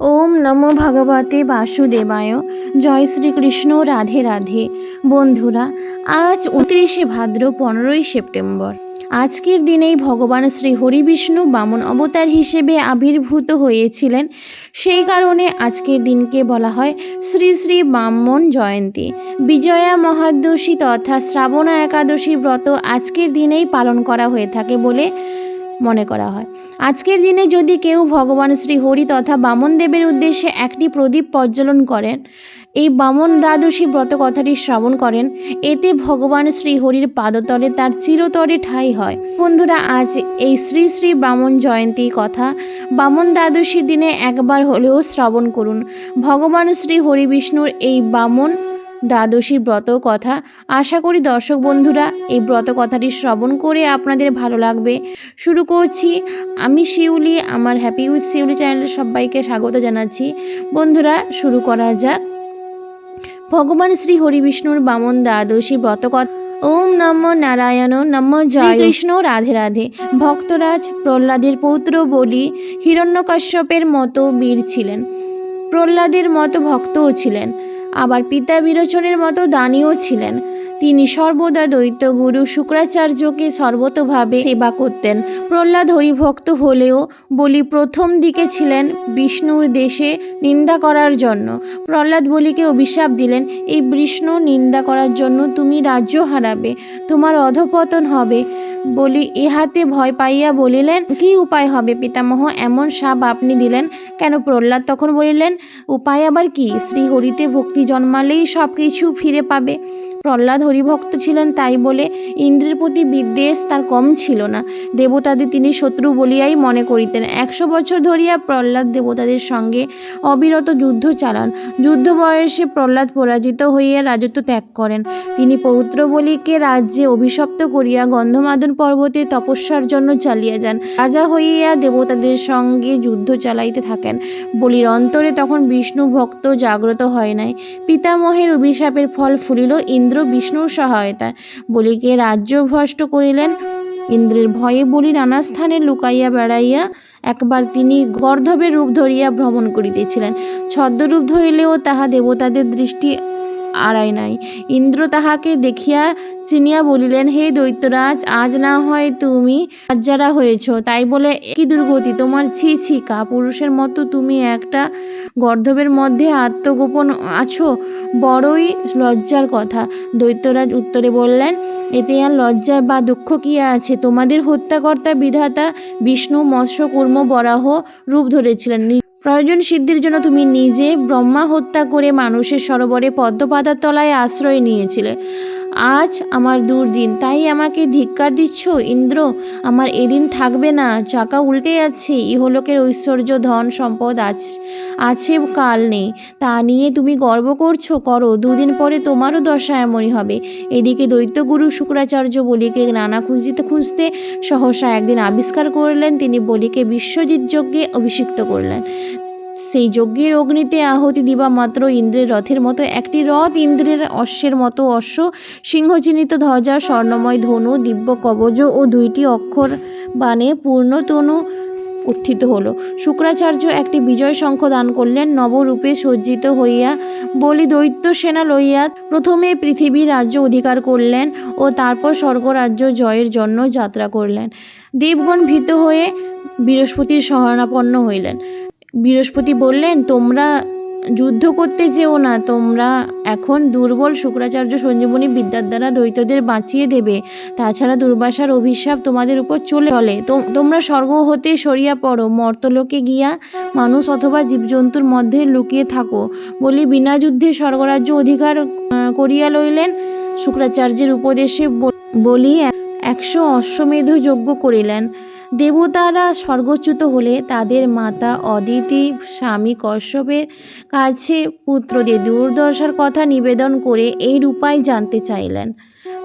ওম নমো ভগবতে বাসুদেবায়। জয় শ্রীকৃষ্ণ, রাধে রাধে। বন্ধুরা, আজ উনত্রিশে ভাদ্র, পনেরোই সেপ্টেম্বর। আজকের দিনেই ভগবান শ্রী হরিবিষ্ণু বামন অবতার হিসেবে আবির্ভূত হয়েছিলেন। সেই কারণে আজকের দিনকে বলা হয় শ্রী শ্রী ব্রাহ্মণ জয়ন্তী। বিজয়া মহাদশী তথা শ্রাবণা একাদশী ব্রত আজকের দিনেই পালন করা হয়ে থাকে বলে মনে করা হয়। আজকের দিনে যদি কেউ ভগবান শ্রী হরি তথা বামন দেবের উদ্দেশ্যে একটি প্রদীপ প্রজ্বলন করেন, এই বামন দ্বাদশী ব্রত কথাটি শ্রবণ করেন, এতে ভগবান শ্রী হরির পাদতলে তার চিরতরে ঠাঁই হয়। বন্ধুরা, আজ এই শ্রী শ্রী বামন জয়ন্তী কথা বামন দ্বাদশীর দিনে একবার হলেও শ্রবণ করুন। ভগবান শ্রী হরি বিষ্ণুর এই বামন দ্বাদশী ব্রত কথা। আশা করি দর্শক বন্ধুরা, এই ব্রত কথাটি শ্রবণ করে আপনাদের ভালো লাগবে। শুরু করছি। আমি শিউলি, আমার হ্যাপি উইথ শিউলি চ্যানেলে সবাইকে স্বাগত জানাচ্ছি। বন্ধুরা, শুরু করা যাক। ভগবান শ্রী হরি বিষ্ণুর বামন দ্বাদশী ব্রত কথা। ওম নম নারায়ণ, নম জয়। কৃষ্ণ রাধে রাধে। ভক্তরাজ প্রহ্লাদের পৌত্র বলি হিরণ্যকশ্যপের মতো বীর ছিলেন। প্রহ্লাদের মতো ভক্তও ছিলেন। আবার পিতা বিরোচনের মতো দানীয় ছিলেন। তিনি সর্বদা দৈত্য গুরু শুক্রাচার্যকে সর্বতভাবে সেবা করতেন। প্রহ্লাদ হরিভক্ত হলেও বলি প্রথম দিকে ছিলেন বিষ্ণুর দেশে নিন্দা করার জন্য। প্রহ্লাদ বলিকে অভিশাপ দিলেন, এই বিষ্ণু নিন্দা করার জন্য তুমি রাজ্য হারাবে, তোমার অধপতন হবে। বলি, ইহাতে ভয় পাইয়া বলিলেন, কি উপায় হবে পিতামহ? এমন সাপ আপনি দিলেন কেন? প্রহ্লাদ তখন বলিলেন, উপায় আবার কি? শ্রী হরিতে ভক্তি জন্মালেই সব কিছু ফিরে পাবে। প্রহ্লাদ হরিভক্ত ছিলেন তাই বলে ইন্দ্রের প্রতি বিদ্বেষ তার কম ছিল না। দেবতাদের তিনি শত্রু বলিয়াই মনে করিতেন। একশো বছর ধরিয়া প্রহ্লাদ দেবতাদের সঙ্গে অবিরত যুদ্ধ চালান। যুদ্ধ বয়সে প্রহ্লাদ পরাজিত হইয়া রাজত্ব ত্যাগ করেন। তিনি পৌত্র বলিকে রাজ্যে অভিশপ্ত করিয়া গন্ধমাদন পর্বতে তপস্যার জন্য চালিয়ে যান। রাজা হইয়া দেবতাদের সঙ্গে যুদ্ধ চালাইতে থাকেন। বলির অন্তরে তখন বিষ্ণু ভক্ত জাগ্রত হয় নাই। পিতামহের অভিশাপের ফল ফুলিল ইন্দ্র বিষ্ণুর সহায়তায়। বলিকে রাজ্য ভ্রষ্ট করিলেন। ইন্দ্রের ভয়ে বলি নানা স্থানে লুকাইয়া বেড়াইয়া একবার তিনি গর্ধবের রূপ ধরিয়া ভ্রমণ করিতেছিলেন। ছদ্মরূপ ধরিলেও তাহা দেবতাদের দৃষ্টি আড়াই নাই। ইন্দ্র তাহাকে দেখিয়া চিনিয়া বলিলেন, হে দৈত্যরাজ, আজ না হয় তুমি লজ্জারা হয়েছ। তাই বলে কি দুর্গতি। তোমার ছি ছি, কা। পুরুষের মতো তুমি একটা গর্ধবের মধ্যে আত্মগোপন আছো? বড়ই লজ্জার কথা। দৈত্যরাজ উত্তরে বললেন, এতে আর লজ্জা বা দুঃখ কি আছে? তোমাদের হত্যাকর্তা বিধাতা বিষ্ণু মৎস্য কুর্ম বরাহ রূপ ধরেছিলেন। প্রয়োজন সিদ্ধির জন্য তুমি নিজে ব্রহ্মা হত্যা করে মানুষের সরোবরে পদ্মপাতার তলায় আশ্রয় নিয়েছিলে। আজ আমার দুর্দিন, তাই আমাকে ধিক্কার দিচ্ছ? ইন্দ্র, আমার এদিন থাকবে না। চাকা উল্টে যাচ্ছে। ইহলোকের ঐশ্বর্য, ধন, সম্পদ আজ আছে কাল নেই। তা নিয়ে তুমি গর্ব করছ? করো, দুদিন পরে তোমারও দশা এমনই হবে। এদিকে দৈত্যগুরু শুক্রাচার্য বলিকে নানা খুঁজতে খুঁজতে সহসা একদিন আবিষ্কার করলেন। তিনি বলিকে বিশ্বজিৎ যজ্ঞে অভিষিক্ত করলেন। সেই যজ্ঞের অগ্নিতে আহতি দিবা মাত্র ইন্দ্রের রথের মতো। একটি রথ ইন্দ্রের অশ্বের মতো অশ্ব সিংহচিহ্নিত ধ্বজা, স্বর্ণময় ধনু, দিব্য কবজ ও দুইটি অক্ষর বাণে পূর্ণ তনু উত্থিত হলো। শুক্রাচার্য একটি বিজয় শঙ্খ দান করলেন, নবরূপে সজ্জিত হইয়া বলি দৈত্য সেনা লইয়া প্রথমে পৃথিবীর রাজ্য অধিকার করলেন ও তারপর স্বর্গরাজ্য জয়ের জন্য যাত্রা করলেন। দেবগণ ভীত হয়ে বৃহস্পতির শরণাপন্ন হইলেন। বৃহস্পতি বললেন, তোমরা যুদ্ধ করতে যেও না, তোমরা এখন দুর্বল শুক্রাচার্য সঞ্জীবনী বিদ্যার দ্বারা দৈত্যদের বাঁচিয়ে দেবে। তাছাড়া দুর্বাসার অভিশাপ তোমাদের উপর চলে চলে। তোমরা স্বর্গ হতে সরিয়া পড়ো, মর্তলোকে গিয়া মানুষ অথবা জীবজন্তুর মধ্যে লুকিয়ে থাকো। বলি, বিনা যুদ্ধে স্বর্গরাজ্য অধিকার করিয়া লইলেন? শুক্রাচার্যের উপদেশে বলি, একশো অশ্বমেধ যজ্ঞ করিলেন। দেবতারা স্বর্গচ্যুত হলে তাদের মাতা অদিতি স্বামী কশ্যপের কাছে পুত্রদের দুর্দশার কথা নিবেদন করে এর উপায় জানতে চাইলেন।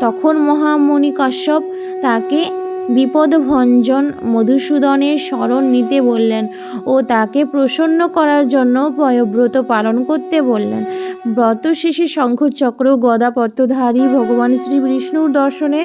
তখন মহামণি কাশ্যপ তাকে বিপদভঞ্জন মধুসূদনের স্মরণ নিতে বললেন ও তাকে প্রসন্ন করার জন্য পয়ব্রত পালন করতে বললেন। ব্রত শেষে শঙ্খচক্র গদাপত্রধারী ভগবান শ্রী বিষ্ণুর দর্শনে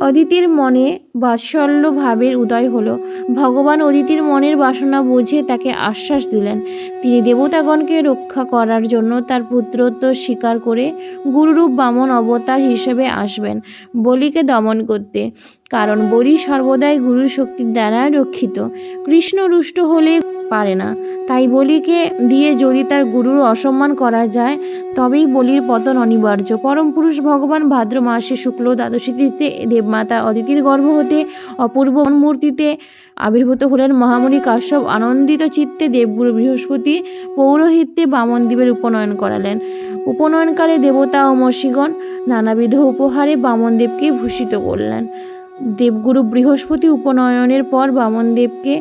অদিতির মনে বাৎসল্য ভাবের উদয় হলো। ভগবান অদিতির মনের বাসনা বুঝে তাকে আশ্বাস দিলেন। তিনি দেবতাগণকে রক্ষা করার জন্য তার পুত্রত্ব স্বীকার করে গুরুরূপ বামন অবতার হিসেবে আসবেন, বলিকে দমন করতে। কারণ বলি সর্বদাই গুরু শক্তির দ্বারা রক্ষিত। কৃষ্ণ রুষ্ট হলে পারে না। তাই বলিকে দিয়ে যদি তার গুরুর অসম্মান করা যায়, তবেই বলির পতন অনিবার্য। পরম পুরুষ ভগবান ভাদ্র মাসে শুক্ল দ্বাদশী তিথিতে দেবমাতা অদিতির গর্ভ হতে, অপূর্ব মূর্তিতে আবির্ভূত হলেন মহামণি কাশ্যপ আনন্দিত চিত্তে দেবগুরু বৃহস্পতি পৌরোহিত্যে বামনদেবের উপনয়ন করালেন। উপনয়নকালে দেবতা ও মসিগণ নানাবিধ উপহারে বামনদেবকে ভূষিত করলেন। দেবগুরু বৃহস্পতি উপনয়নের পর বামনদেবকে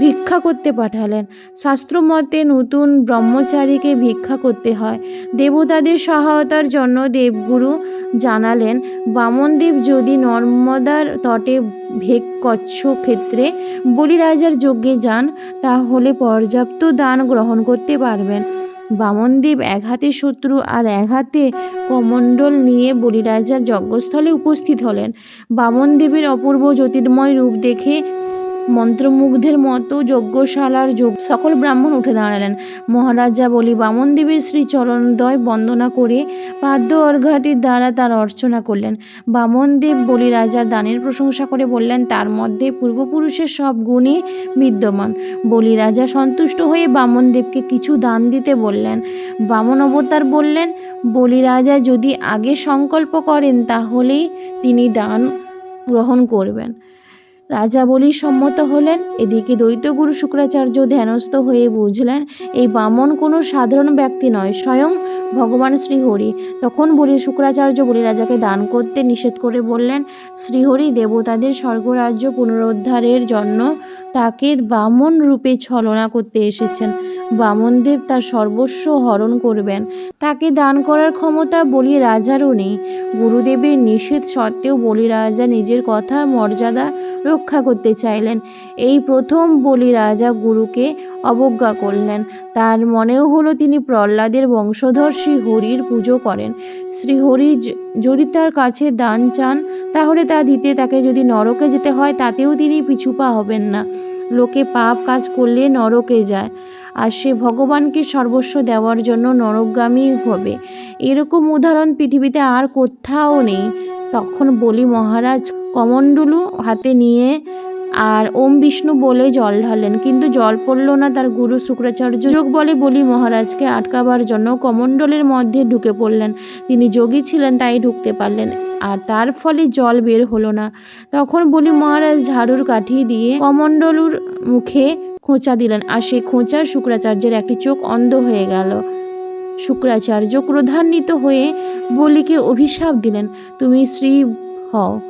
ভিক্ষা করতে পাঠালেন। শাস্ত্রমতে নতুন ব্রহ্মচারীকে ভিক্ষা করতে হয়। দেবতাদের সহায়তার জন্য দেবগুরু জানালেন, বামনদেব যদি নর্মদার তটে ভেক কচ্ছ ক্ষেত্রে বলিরাজার যজ্ঞে যান, তাহলে পর্যাপ্ত দান গ্রহণ করতে পারবেন। বামনদেব এক হাতে শত্রু আর এক হাতে কমণ্ডল নিয়ে বলিরাজার যজ্ঞস্থলে উপস্থিত হলেন। বামনদেবের অপূর্ব জ্যোতির্ময় রূপ দেখে মন্ত্রমুগ্ধের মতো যজ্ঞশালার যোগ সকল ব্রাহ্মণ উঠে দাঁড়ালেন। মহারাজা বলি বামনদেবের শ্রী চরণদয় বন্দনা করে পাদ্য অর্ঘাতির দ্বারা তার অর্চনা করলেন। বামনদেব বলি, রাজার দানের প্রশংসা করে বললেন, তার মধ্যে পূর্বপুরুষের সব গুণই বিদ্যমান। বলি, রাজা সন্তুষ্ট হয়ে বামনদেবকে কিছু দান দিতে বললেন। বামন অবতার বললেন, বলি, রাজা, যদি আগে সংকল্প করেন, তাহলেই তিনি দান গ্রহণ করবেন। রাজা বলি সম্মত হলেন। এদিকে দৈত্যগুরু শুক্রাচার্য ধ্যানস্থ হয়ে বুঝলেন, এই বামন কোনো সাধারণ ব্যক্তি নয়, স্বয়ং ভগবান শ্রীহরি। তখন বলি শুক্রাচার্য বলি রাজাকে দান করতে নিষেধ করে বললেন, শ্রীহরি, দেবতাদের স্বর্গরাজ্য পুনরুদ্ধারের জন্য তাকে বামন রূপে ছলনা করতে এসেছেন। বামনদেব তার সর্বস্ব হরণ করবেন। তাকে দান করার ক্ষমতা বলি রাজারও নেই। গুরুদেবের নিষেধ সত্ত্বেও বলি রাজা নিজের কথা মর্যাদা রক্ষা করতে চাইলেন। এই প্রথম বলি রাজা গুরুকে অবজ্ঞা করলেন। তার মনেও হলো তিনি প্রহ্লাদের বংশধর শ্রী হরির পুজো করেন। শ্রীহরি যদি তার কাছে দান চান, তাহলে তা দিতে, তাকে যদি নরকে যেতে হয়, তাতেও তিনি পিছুপা হবেন না। লোকে পাপ কাজ করলে নরকে যায়। আর সে ভগবানকে সর্বস্ব দেওয়ার জন্য নরকগামী হবে। এরকম উদাহরণ পৃথিবীতে আর কোথাও নেই। তখন বলি মহারাজ কমণ্ডলু হাতে নিয়ে আর ওম বিষ্ণু বলে জল ঢালেন। কিন্তু জল পড়ল না তার গুরু শুক্রাচার্য। যোগ বলে বলি, মহারাজকে আটকাবার জন্য কমণ্ডলের মধ্যে ঢুকে পড়লেন। তিনি যোগী ছিলেন, তাই ঢুকতে পারলেন। আর তার ফলে জল বের হলো না। তখন বলি, মহারাজ ঝাড়ুর কাঠি দিয়ে কমণ্ডলুর মুখে খোঁচা দিলেন আর সেই খোঁচা শুক্রাচার্যের একটি চোখ অন্ধ হয়ে গেল। শুক্রাচার্য ক্রোধান্বিত হয়ে বলিকে অভিশাপ দিলেন, তুমি শ্রী হও।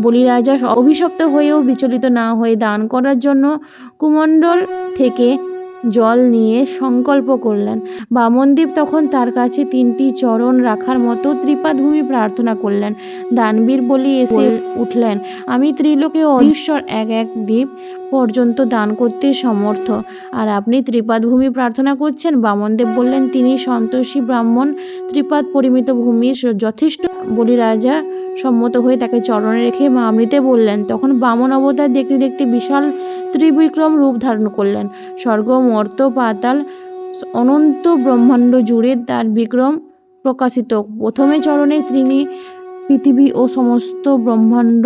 বলি রাজা অভিশপ্ত হয়েও বিচলিত না হয়ে দান করার জন্য কুমণ্ডল থেকে জল নিয়ে সংকল্প করলেন। বামনদেব তখন তার কাছে তিনটি চরণ রাখার মতো ত্রিপাদভূমি প্রার্থনা করলেন। দানবীর বলি এসে উঠলেন আমি ত্রিলোকে অধীশ্বর এক এক দ্বীপ পর্যন্ত দান করতে সমর্থ। আর আপনি ত্রিপাদভূমি প্রার্থনা করছেন? বামনদেব বললেন তিনি সন্তোষী ব্রাহ্মণ ত্রিপাদ পরিমিত ভূমির যথেষ্ট বলি রাজা, সম্মত হয়ে তাকে চরণে রেখে মা অমৃতে বললেন, তখন বামন অবতার দেখতে দেখতে বিশাল ত্রিবিক্রম রূপ ধারণ করলেন। স্বর্গ, মর্ত, পাতাল, অনন্ত ব্রহ্মাণ্ড জুড়ে তার বিক্রম প্রকাশিত। প্রথমে চরণে তিনি পৃথিবী ও সমস্ত ব্রহ্মাণ্ড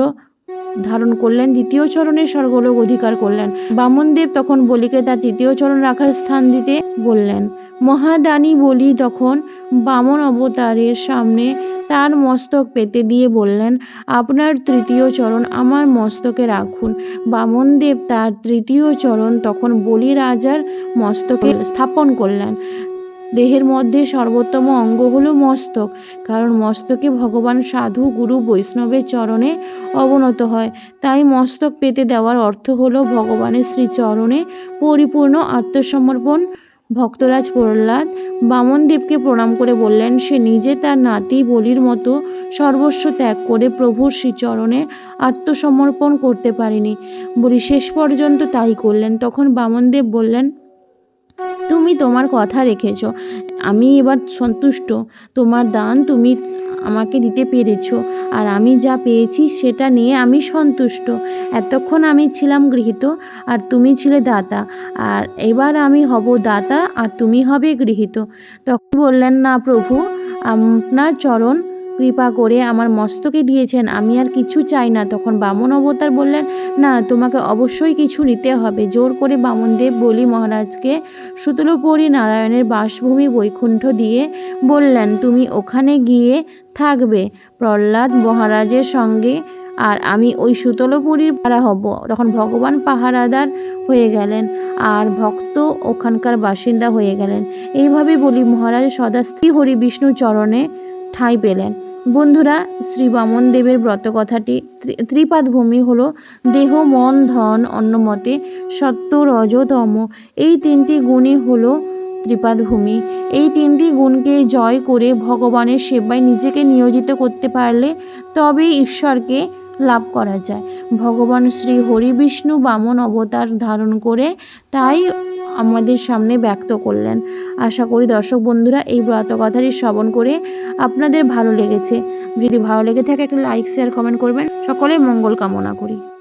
ধারণ করলেন, দ্বিতীয় চরণে স্বর্গলোক অধিকার করলেন। বামনদেব তখন বলিকে তার তৃতীয় চরণ রাখার স্থান দিতে বললেন, মহাদানী বলি তখন বামন অবতারের সামনে তার মস্তক পেতে দিয়ে বললেন, আপনার তৃতীয় চরণ আমার মস্তকে রাখুন। বামনদেব তার তৃতীয় চরণ তখন বলি রাজার মস্তকে স্থাপন করলেন। দেহের মধ্যে সর্বোত্তম অঙ্গ হল মস্তক, কারণ মস্তকে ভগবান সাধু, গুরু বৈষ্ণবের চরণে অবনত হয়। তাই মস্তক পেতে দেওয়ার অর্থ হলো ভগবানের শ্রীচরণে পরিপূর্ণ আত্মসমর্পণ ভক্তরাজ প্রহ্লাদ বামনদেবকে প্রণাম করে বললেন, সে নিজে তার নাতি বলির মতো সর্বস্ব ত্যাগ করে প্রভুর শ্রীচরণে আত্মসমর্পণ করতে পারেনি। বলি, শেষ পর্যন্ত তাই করলেন। তখন বামনদেব বললেন তুমি তোমার কথা রেখেছ। আমি এবার সন্তুষ্ট। তোমার দান তুমি আমাকে দিতে পেরেছ। আর আমি যা পেয়েছি সেটা নিয়ে আমি সন্তুষ্ট। এতক্ষণ আমি ছিলাম গৃহীত, আর তুমি ছিলে দাতা। আর এবার আমি হব দাতা, আর তুমি হবে গৃহীত। তখন বললেন, না প্রভু, আপনার চরণ কৃপা করে আমার মস্তকে দিয়েছেন, আমি আর কিছু চাই না। তখন বামন অবতার বললেন, না, তোমাকে অবশ্যই কিছু নিতে হবে। জোর করে বামনদেব বলি মহারাজকে, সুতলপরি নারায়ণের বাসভূমি বৈকুণ্ঠ দিয়ে বললেন, তুমি ওখানে গিয়ে থাকবে, প্রহ্লাদ মহারাজের সঙ্গে, আর আমি ওই সুতলপুরীর পাড়া হব। তখন ভগবান পাহারাদার হয়ে গেলেন, আর ভক্ত ওখানকার বাসিন্দা হয়ে গেলেন। এইভাবে বলি মহারাজ সদা শ্রী হরি বিষ্ণু চরণে ঠাঁই পেলেন। বন্ধুরা শ্রী বামন দেবের ব্রত কথাটি ত্রি- ত্রিপাদ ভূমি হলো দেহ, মন, ধন অন্যমতে সত্য রজতম এই তিনটি গুণই হলো ত্রিপাদ ভূমি এই তিনটি গুণকে জয় করে ভগবানের সেবায় নিজেকে নিয়োজিত করতে পারলে তবেই ঈশ্বরকে লাভ করা যায়। ভগবান শ্রী হরি বিষ্ণু বামন অবতার ধারণ করে তাই আমাদের সামনে ব্যক্ত করলেন। আশা করি দর্শক বন্ধুরা এই ব্রত কথাটি শ্রবণ করে আপনাদের ভালো লেগেছে। যদি ভালো লেগে থাকে একটা লাইক শেয়ার কমেন্ট করবেন। সকলে মঙ্গল কামনা করি।